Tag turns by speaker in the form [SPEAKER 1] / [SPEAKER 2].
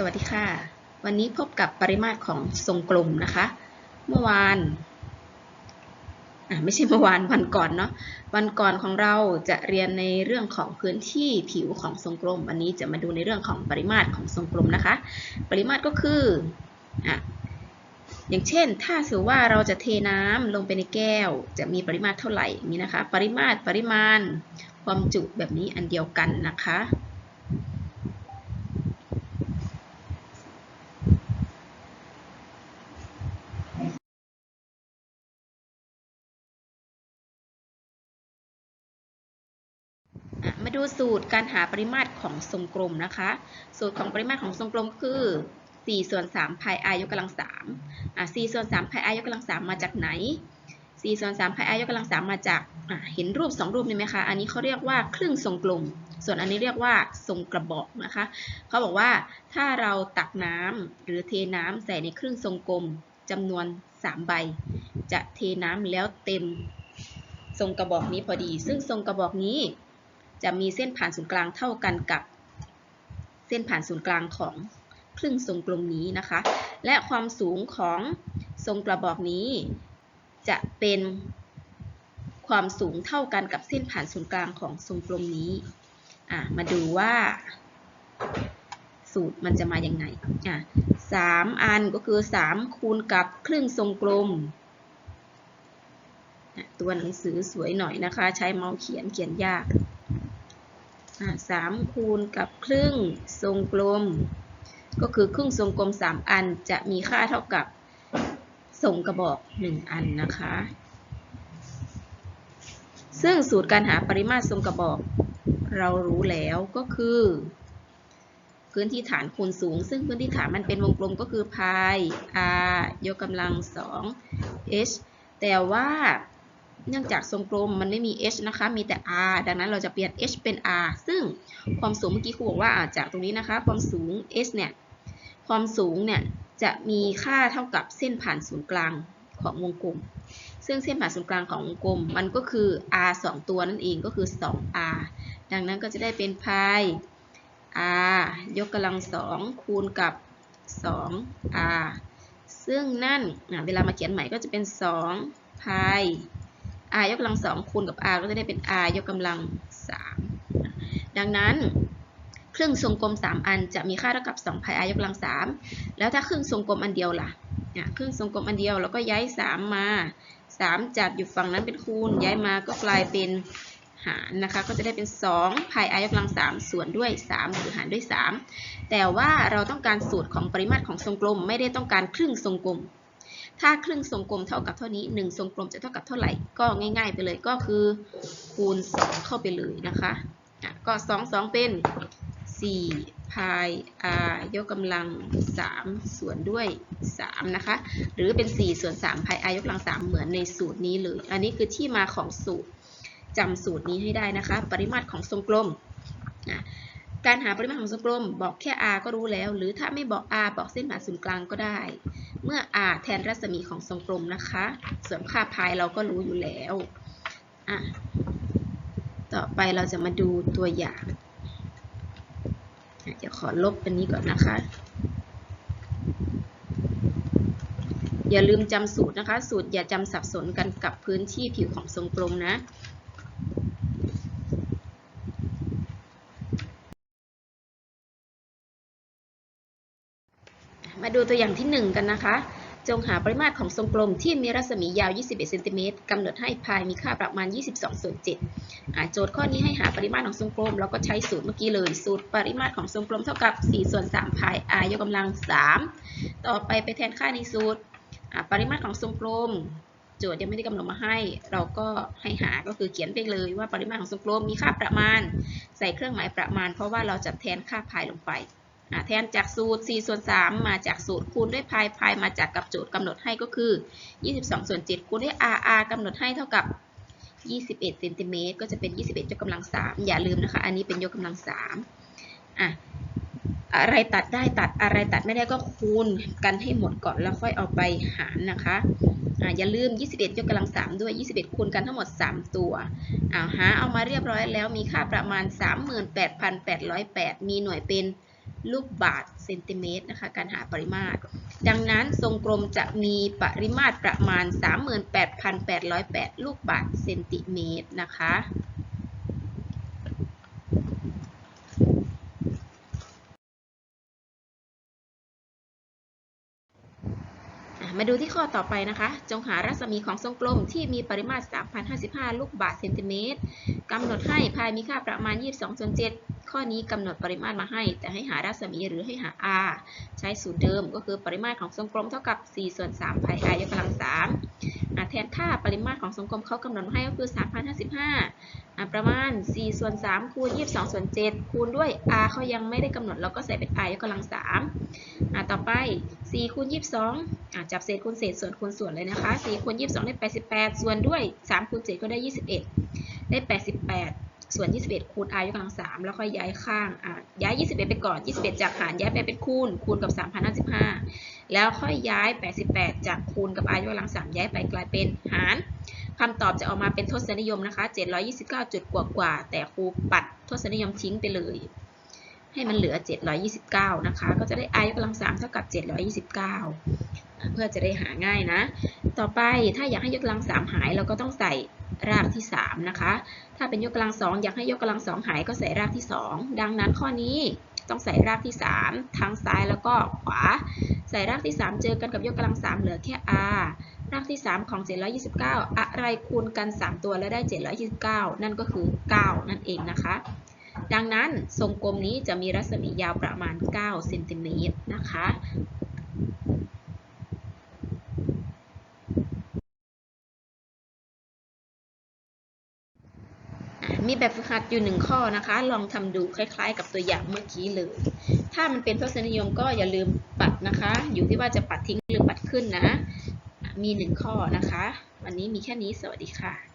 [SPEAKER 1] สวัสดีค่ะ วันนี้พบกับปริมาตรของทรงกลมนะคะ เมื่อวานอะไม่ใช่เมื่อวานวันก่อนเนาะวันก่อนของเราจะเรียนในเรื่องของพื้นที่ผิวของทรงกลม วันนี้จะมาดูในเรื่องของปริมาตรของทรงกลมนะคะ ปริมาตรก็คืออะอย่างเช่น ถ้าสมมติว่าเราจะเทน้ำลงไปในแก้ว จะมีปริมาตรเท่าไหร่นี้นะคะ ปริมาตรปริมาณ ความจุแบบนี้อันเดียวกันนะคะ มาดูสูตรการหาปริมาตรของทรงกลมนะคะ สูตรของปริมาตรของทรงกลมคือ 4 ส่วน3พาย r ยกกำลัง3อะ4ส่วน3พาย r ยกกำลัง3มาจากไหน 4 ส่วน3พาย r ยกกำลัง3มาจากอะเห็นรูป 2 รูปนี้ไหมคะ อันนี้เขาเรียกว่าครึ่งทรงกลม ส่วนอันนี้เรียกว่าทรงกระบอกนะคะ เขาบอกว่าถ้าเราตักน้ำหรือเทน้ำใส่ในครึ่งทรงกลมจำนวน 3 ใบ จะเทน้ำแล้วเต็มทรงกระบอกนี้พอดี ซึ่งทรงกระบอกนี้ จะมีเส้นผ่านศูนย์กลางเท่ากันกับเส้นผ่านศูนย์กลางของครึ่งทรงกลมนี้นะคะ และความสูงของทรงกระบอกนี้ จะเป็นความสูงเท่ากันกับเส้นผ่านศูนย์กลางของทรงกลมนี้ มาดูว่า สูตรมันจะมาอย่างไงอะสามอันก็คือสามคูณกับครึ่งทรงกลม ตัวหนังสือสวยหน่อยนะคะ ใช้เมาส์เขียนเขียนยาก สามคูณกับครึ่งทรงกลม ก็คือครึ่งทรงกลม 3 อันจะมีค่าเท่ากับทรงกระบอก 1 อันนะคะ ซึ่งสูตรการหาปริมาตรทรงกระบอก เรารู้แล้วก็คือ พื้นที่ฐานคูณสูง ซึ่งพื้นที่ฐานมันเป็นวงกลมก็คือพาย r ยกกำลัง 2 h แต่ว่า เนื่องจากทรงกลมมันไม่มี h นะคะ มีแต่ r ดังนั้นเราจะเปลี่ยน h เป็น r ซึ่งความสูงเมื่อกี้ครูบอกว่าจากตรงนี้นะคะ ความสูง h เนี่ย ความสูงเนี่ยจะมีค่าเท่ากับเส้นผ่านศูนย์กลางของวงกลม ซึ่งเส้นผ่านศูนย์กลางของวงกลม มันก็คือ r 2 ตัวนั่นเองก็คือ 2r ดังนั้นก็จะได้เป็นพาย r ยกกำลังสองคูณกับ 2r ซึ่งนั่นเวลามาเขียนใหม่ก็จะเป็น2พาย r ยกกำลังสองคูณกับ r ก็จะได้เป็น r ยกกำลังสามดังนั้นครึ่งทรงกลม 3 อันจะมีค่าเท่ากับ2 pi r ยกกำลัง 3 แล้วถ้าครึ่งทรงกลมอันเดียวล่ะครึ่งทรงกลมอันเดียวเราก็ย้าย 3 มา 3จากอยู่ฝั่งนั้นเป็นคูณ ย้ายมาก็กลายเป็นหารนะคะ ก็จะได้เป็น2 pi r ยกกำลัง 3 ส่วนด้วย3หรือหารด้วย 3 แต่ว่าเราต้องการสูตรของปริมาตรของทรงกลม ไม่ได้ต้องการครึ่งทรงกลม ถ้าครึ่งทรงกลมเท่ากับเท่านี้ 1 ทรงกลมจะเท่ากับเท่าไหร่ ก็ง่าย ๆ ไปเลยก็คือคูณ 2 เข้าไปเลยนะคะะก็ 2 2 เป็น 4 พาย r ยกกำลัง 3 ส่วนด้วย 3 นะคะ หรือเป็น 4 ส่วน3พาย r ยกกำลัง 3 เหมือนในสูตรนี้เลย อันนี้คือที่มาของสูตรจำสูตรนี้ให้ได้นะคะ ปริมาตรของทรงกลมนะ การหาปริมาตรของทรงกลมบอกแค่ r ก็รู้แล้ว หรือถ้าไม่บอก r บอกเส้นผ่านศูนย์กลางก็ได้ เมื่อ r แทนรัศมีของทรงกลมนะคะ ส่วนค่าพายเราก็รู้อยู่แล้วอะต่อไปเราจะมาดูตัวอย่างเดี๋ยวขอลบอันนี้ก่อนนะคะ อย่าลืมจำสูตรนะคะ สูตรอย่าจำสับสนกันกับพื้นที่ผิวของทรงกลมนะ มาดูตัวอย่างที่ 1 กันนะคะ จงหาปริมาตรของทรงกลมที่มีรัศมียาว 21เซนติเมตรกำหนดให้พายมีค่าประมาณ 22ส่วน7โจทย์ข้อนี้ให้หาปริมาตรของทรงกลม เราก็ใช้สูตรเมื่อกี้เลย สูตรปริมาตรของทรงกลมเท่ากับ 4 ส่วน3พาย r ยกกำลัง 3 ต่อไปไปแทนค่าในสูตร ปริมาตรของทรงกลม โจทย์ยังไม่ได้กำหนดมาให้ เราก็ให้หาก็คือเขียนไปเลยว่าปริมาตรของทรงกลมมีค่าประมาณ ใส่เครื่องหมายประมาณ เพราะว่าเราจะแทนค่าพายลงไป แทนจากสูตร 4 ส่วน 3 มาจากสูตรคูณด้วยพายพายมาจากกับโจทย์กำหนดให้ก็คือ 22 ส่วน 7 คูณด้วย r r กำหนดให้เท่ากับ 21เซนติเมตรก็จะเป็น 21 ยกกำลัง 3 อย่าลืมนะคะ อันนี้เป็นยกกำลัง3อะอะไรตัดได้ตัดอะไรตัดไม่ได้ก็คูณกันให้หมดก่อนแล้วค่อยเอาไปหารนะคะอะอย่าลืม 21 ยกกำลัง 3 ด้วย 21 คูณกันทั้งหมด 3 ตัวอ่าหาเอามาเรียบร้อยแล้วมีค่าประมาณ 38,808 มีหน่วยเป็น ลูกบาศก์เซนติเมตรนะคะ การหาปริมาตร ดังนั้นทรงกลมจะมีปริมาตรประมาณ 38,808 ลูกบาศก์เซนติเมตรนะคะมาดูที่ข้อต่อไปนะคะ จงหารัศมีของทรงกลมที่มีปริมาตร 3,055 ลูกบาศก์เซนติเมตรกำหนดให้พายมีค่าประมาณ 22ส่วน7 ข้อนี้กำหนดปริมาตรมาให้ แต่ให้หารัศมีหรือให้หา r ใช้สูตรเดิมก็คือปริมาตรของทรงกลมเท่ากับ4ส่วน3พาย r ยกกำลัง3แทนค่าปริมาตรของทรงกลมเขากำหนดมาให้ก็คือ 3,055 ประมาณ 4 ส่วน 3 คูณ 22 ส่วน 7 คูณด้วย r เขายังไม่ได้กำหนดเราก็ใส่เป็น r ยกกำลัง3ต่อไป 4 คูณ 22อะจับเศษคูณเศษส่วนคูณส่วนเลยนะคะ 4 คูณ 22 ได้ 88 ส่วนด้วย 3 คูณ 7 ก็ได้ 21 ได้ 88 ส่วน 21 คูณ r ยกกำลัง 3 แล้วค่อยย้ายข้างย้าย 21 ไปก่อน 21 จากหารย้ายไปเป็นคูณ คูณกับ 3,055 แล้วค่อยย้าย 88 จากคูณกับ r ยกกำลัง 3 ย้ายไปกลายเป็นหารคำตอบจะออกมาเป็นทศนิยมนะคะ 729 จุดกว่าๆแต่ครูปัดทศนิยมทิ้งไปเลย ให้มันเหลือ 729 นะคะ ก็จะได้ i ยกกำลัง 3 เท่ากับ 729 เพื่อจะได้หาง่ายนะ ต่อไปถ้าอยากให้ยกกำลัง 3 หายเราก็ต้องใส่ รากที่ 3 นะคะ ถ้าเป็นยกกำลัง2องอยากให้ยกกำลัง2หายก็ใส่รากที่ 2 ดังนั้นข้อนี้ต้องใส่รากที่ 3 ทั้งซ้ายแล้วก็ขวา ใส่รากที่ 3 เจอกันกับยกกำลัง 3 เหลือแค่ r รากที่ 3 ของ 729 อะไรคูณกัน 3 ตัวแล้วได้ 729 นั่นก็คือ 9 นั่นเองนะคะ ดังนั้นทรงกลมนี้จะมีรัศมียาวประมาณ 9 เซนติเมตรนะคะ แบบฝึกหัดอยู่หนึ่งข้อนะคะ ลองทำดูคล้าย ๆ กับตัวอย่างเมื่อกี้เลย ถ้ามันเป็นทศนิยมก็อย่าลืมปัดนะคะ อยู่ที่ว่าจะปัดทิ้งหรือปัดขึ้นนะ มีหนึ่งข้อนะคะ วันนี้มีแค่นี้สวัสดีค่ะ